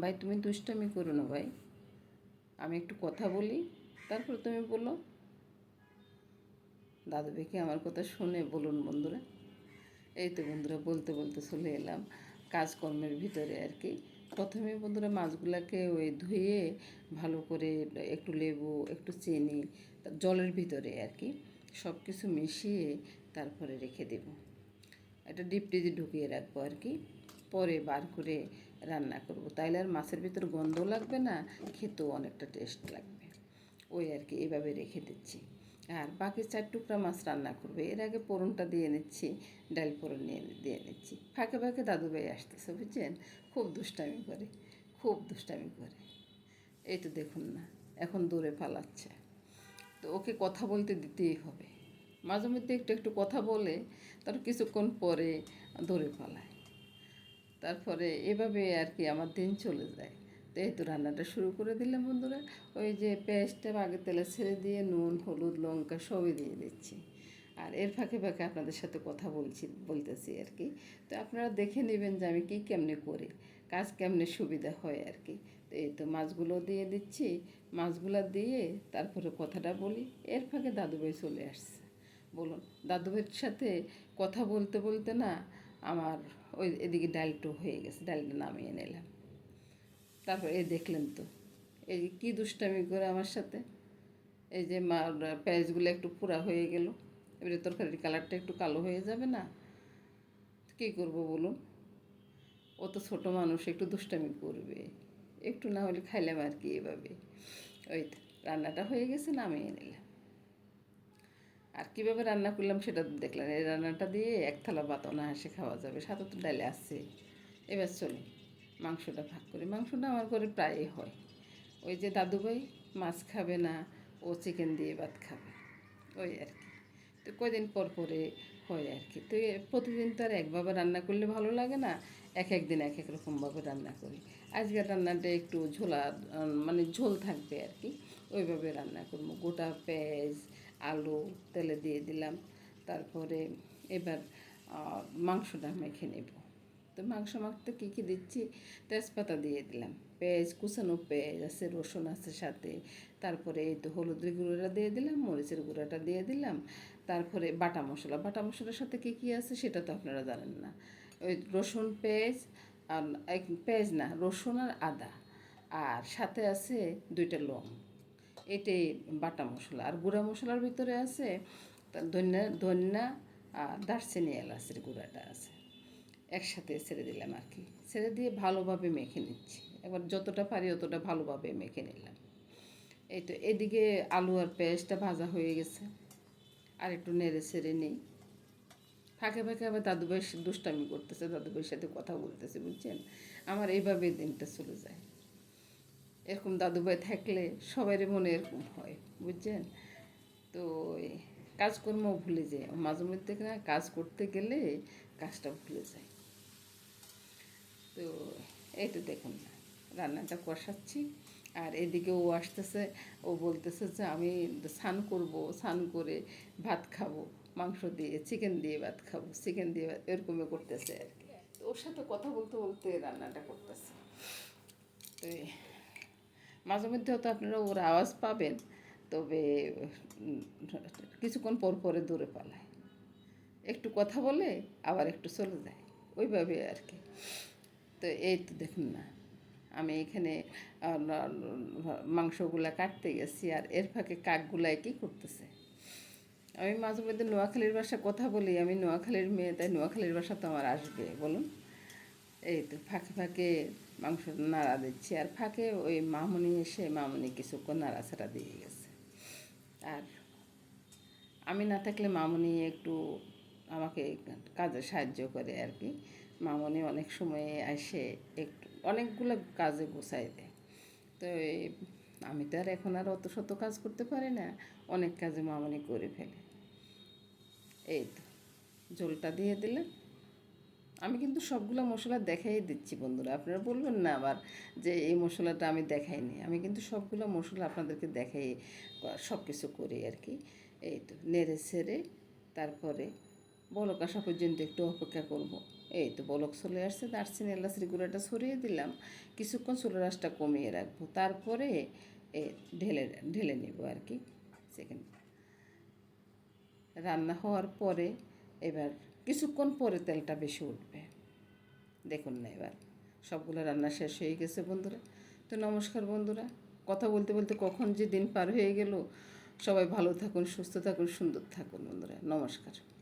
ভাই, তুমি দুষ্টামি করো না ভাই। আমি একটু কথা বলি, তারপর তুমি বলো। দাদু ভাইকে আমার কথা শুনে বলুন বন্ধুরা। এই তো বন্ধুরা, বলতে বলতে চলে এলাম কাজকর্মের ভিতরে আর কি। প্রথমে বন্ধুরা, মাছগুলোকে ওই ধুয়ে ভালো করে একটু লেবু, একটু চিনি, জলের ভিতরে আর কি সব কিছু মিশিয়ে তারপরে রেখে দেব। এটা ডিপ ফ্রিজে ঢুকিয়ে রাখব আর কি। পরে বার করে রান্না করব। তাইলে আর মাছের ভিতর গন্ধ লাগবে না, খেতেও অনেকটা টেস্ট লাগবে। ওই আর কি, এভাবে রেখে দিচ্ছি। আর বাকি চার টুকরা মাছ রান্না করবে। এর আগে পোড়নটা দিয়ে নিচ্ছি, ডাল পোড়ন নিয়ে দিয়ে নিচ্ছি। ফাঁকে ফাঁকে দাদুভাই আসতেছে, বুঝছেন? খুব দুষ্টামি করে, খুব দুষ্টামি করে। এই তো দেখুন না, এখন দূরে পালাচ্ছে। তো ওকে কথা বলতে দিতেই হবে। মাঝে মধ্যে একটু একটু কথা বলে তার কিছুক্ষণ পরে দৌড়ে পালায়। তারপরে এভাবে আর কি আমার দিন চলে যায়। তো এই তো রান্নাটা শুরু করে দিলাম বন্ধুরা। ওই যে পেঁয়াজটা আগে তেলে ছেড়ে দিয়ে নুন, হলুদ, লঙ্কা সবই দিয়ে দিচ্ছি। আর এর ফাঁকে ফাঁকে আপনাদের সাথে কথা বলছি, বলতেছি আর কি। তো আপনারা দেখে নেবেন যে আমি কী কেমনে করি, কাজ কেমনে সুবিধা হয় আর কি। তো এই তো মাছগুলো দিয়ে দিচ্ছি। মাছগুলো দিয়ে তারপরে কথাটা বলি। এর ফাঁকে দাদুভাই চলে আসছে। বলুন, দাদুভাইয়ের সাথে কথা বলতে বলতে না আমার ওই এদিকে ডালটো হয়ে গেছে, ডালটা নামিয়ে নিলাম। তারপর এই দেখলেন তো, এই যে কী দুষ্টামি করে আমার সাথে? এই যে মা পেঁয়াজগুলো একটু পুরা হয়ে গেল, এবারে তরকারির কালারটা একটু কালো হয়ে যাবে না? কী করব বলুন? ও তো ছোটো মানুষ, একটু দুষ্টামি করবে। একটু না হলে খাইলাম আর কি এভাবে। ওই রান্নাটা হয়ে গেছে, নামিয়ে নিলাম। আর কীভাবে রান্না করলাম সেটা দেখলেন। এই রান্নাটা দিয়ে এক থালা ভাত হাসে খাওয়া যাবে। সাথে তো ডালে আসছে এবার চলো। মাংসটা ভাগ করি। মাংসটা আমার ঘরে প্রায়ই হয়। ওই যে দাদুভাই মাছ খাবে না, ও চিকেন দিয়ে ভাত খাবে। ওই আর কি। তো কদিন পর পরে হয় আর কি। তো প্রতিদিন তো আর একভাবে রান্না করলে ভালো লাগে না। এক এক দিন এক এক রকমভাবে রান্না করি। আজকের রান্নাটা একটু ঝোলা মানে ঝোল থাকবে আর কি। ওইভাবে রান্না করব। গোটা পেঁয়াজ আলু তেলে দিয়ে দিলাম। তারপরে এবার মাংসটা মেখে নেব। তো মাংস মাখতে কী কী দিচ্ছি? তেজপাতা দিয়ে দিলাম। পেঁয়াজ, কুচানো পেঁয়াজ আছে, রসুন আছে সাথে। তারপরে এই তো হলুদের গুঁড়োটা দিয়ে দিলাম, মরিচের গুঁড়োটা দিয়ে দিলাম। তারপরে বাটা মশলা। বাটা মশলার সাথে কী কী আছে সেটা তো আপনারা জানেন না। ওই রসুন, পেঁয়াজ আর পেঁয়াজ না, রসুন আর আদা। আর সাথে আছে দুইটা লং। এটাই বাটা মশলা। আর গুঁড়া মশলার ভিতরে আছে ধন্যা ধন্যা আর দারচিনি এলাচের গুঁড়াটা আছে। একসাথে ছেড়ে দিলাম আর কি। ছেড়ে দিয়ে ভালোভাবে মেখে নিচ্ছি। এবার যতটা পারি অতটা ভালোভাবে মেখে নিলাম। এই তো এদিকে আলু আর পেঁয়াজটা ভাজা হয়ে গেছে। আর একটু নেড়ে ছেড়ে নেই। ফাঁকে ফাঁকে আবার দাদুভাই দুষ্টামি করতেছে, দাদুভাইয়ের সাথে কথা বলতেছে, বুঝছেন? আমার এইভাবে দিনটা চলে যায়। এরকম দাদুভাই থাকলে সবারই মনে এরকম হয় বুঝছেন? তো কাজকর্ম ভুলে যায়। মাঝে মধ্যে না কাজ করতে গেলে কাজটা ভুলে যায়। তো এই তো দেখুন না রান্নাটা কষাচ্ছি। আর এদিকে ও আসতেছে ও বলতেছে যে আমি স্নান করব স্নান করে ভাত খাব মাংস দিয়ে চিকেন দিয়ে ভাত খাব চিকেন দিয়ে ভাত এরকমই করতেছে আর কি। ওর সাথে কথা বলতে বলতে রান্নাটা করতেছে। তো মাঝে মধ্যে হয়তো আপনারা ওর আওয়াজ পাবেন, তবে কিছুক্ষণ পর পরে দূরে পালায়। একটু কথা বলে আবার একটু চলে যায়, ওইভাবে আর কি। তো এই তো দেখুন না আমি এখানে মাংসগুলা কাটতে গেছি আর এর ফাঁকে কাকগুলাই কি করতেছে? আমি মাঝে মধ্যে নোয়াখালীর ভাষা কথা বলি, আমি নোয়াখালীর মেয়ে, তাই নোয়াখালীর ভাষা তো আমার আসবে, বলুন। এই তো ফাঁকে ফাঁকে মাংস নাড়া দিচ্ছি। আর ফাঁকে ওই মামুনি এসে মামুনি কিছুক্ষণ নাড়াচাড়া দিয়ে গেছে। আর আমি না থাকলে মামুনি একটু আমাকে কাজে সাহায্য করে আর কি। মামুনি অনেক সময় এসে একটু অনেকগুলো কাজে গোছাই দেয়। তো আমি তো আর এখন আর অত শত কাজ করতে পারি না, অনেক কাজে মামুনি করে ফেলে। এই তো, ঝোলটা দিয়ে দিলে আমি কিন্তু সবগুলো মশলা দেখাই দিচ্ছি বন্ধুরা। আপনারা বলবেন না আবার যে এই মশলাটা আমি দেখাইনি। আমি কিন্তু সবগুলো মশলা আপনাদেরকে দেখাই সব কিছু করি আর কি এই তো, নেড়ে ছেড়ে তারপরে বলক আসা পর্যন্ত একটু অপেক্ষা করব। এই তো, বলক চলে আসছে, দারচিনি, এলাচের গুঁড়াটা সরিয়ে দিলাম। কিছুক্ষণ চুলের আঁচটা কমিয়ে রাখব। তারপরে এ ঢেলে ঢেলে নেব আর কি সেখানে রান্না হওয়ার পরে এবার কিছুক্ষণ পরে তেলটা বেশি উঠবে। দেখুন না এবার, সবগুলো রান্না শেষ হয়ে গেছে বন্ধুরা। তো নমস্কার বন্ধুরা, কথা বলতে বলতে কখন যে দিন পার হয়ে গেল, সবাই ভালো থাকুন, সুস্থ থাকুন, সুন্দর থাকুন বন্ধুরা। নমস্কার।